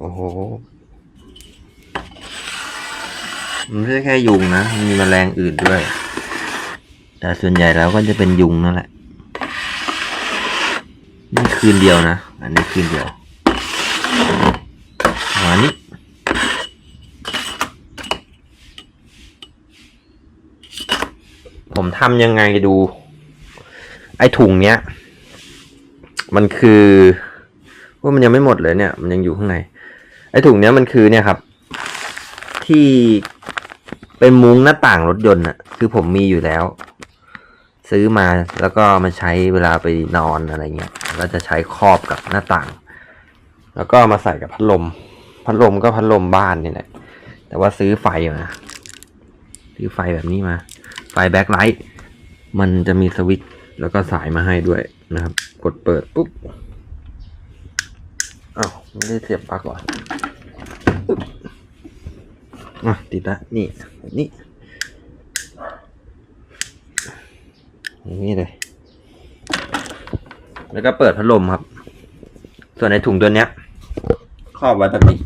โอ้โห มันไม่ใช่แค่ยุงนะ มีแมลงอื่นด้วย แต่ส่วนใหญ่แล้วก็จะเป็นยุงนั่นแหละ นี่คืนเดียวนะ อันนี้คืนเดียวประมานี้ผมทำยังไงดู ไอ้ถุงเนี้ย มันคือ ว่ามันยังไม่หมดเลยเนี่ย มันยังอยู่ข้างใน ไอ้ถุงเนี้ยมันคือเนี่ยครับ ที่เป็นมุ้งหน้าต่างรถยนต์อะคือผมมีอยู่แล้ว ซื้อมาแล้วก็มาใช้เวลาไปนอนอะไรเงี้ยก็จะใช้ครอบกับหน้าต่าง แล้วก็มาใส่กับพัดลม พัดลมก็พัดลมบ้านนี่แหละแต่ว่าซื้อไฟมาซื้อไฟแบบนี้มา ไฟแบ็คไลท์มันจะมีสวิตช์แล้วก็สายมาให้ด้วยนะครับ กดเปิดปุ๊บ อ้าวไม่ได้เสียบปลั๊กก่อนปึ๊บอะติดละนี่นี้อย่างนี้เลย แล้วก็เปิดพัดลมครับ ส่วนในถุงตัวเนี้ยครอบไว้แบบนี้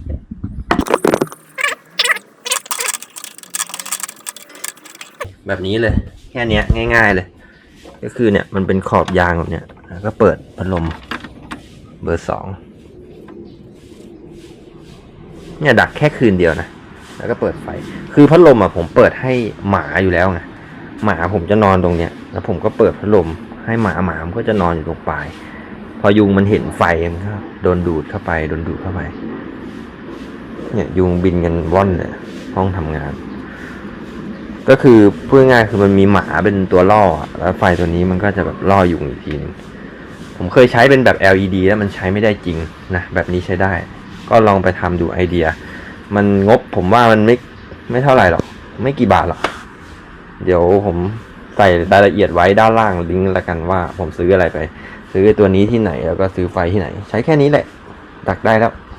แบบนี้เลย แค่เนี้ยง่าย ๆเลย ก็คือเนี่ยมันเป็นขอบยางแบบเนี้ยแล้วก็เปิดพัดลมเบอร์สอง เนี่ยดักแค่คืนเดียวนะ แล้วก็เปิดไฟ คือพัดลมอะผมเปิดให้หมาอยู่แล้วไง หมาผมจะนอนตรงเนี้ย แล้วผมก็เปิดพัดลมให้หมาหมามันก็จะนอนอยู่ตรงปลาย พอยุงมันเห็นไฟมันก็โดนดูดเข้าไป โดนดูดเข้าไป เนี่ยยุงบินกันว่อนเลยห้องทำงาน ก็คือพูดง่ายๆคือมันมีหมาเป็นตัวล่อ แล้วไฟตัวนี้มันก็จะแบบล่อยุงอีกทีหนึงผมเคยใช้เป็นแบบ LED แล้วมันใช้ไม่ได้จริงนะ แบบนี้ใช้ได้ ก็ลองไปทำดูไอเดีย มันงบผมว่ามันไม่ไม่เท่าไหร่หรอก ไม่กี่บาทหรอก เดี๋ยวผมใส่รายละเอียดไว้ด้านล่างลิงก์ละกันว่าผมซื้ออะไรไป ซื้อตัวนี้ที่ไหนแล้วก็ซื้อไฟที่ไหน ใช้แค่นี้แหละดักได้แล้ว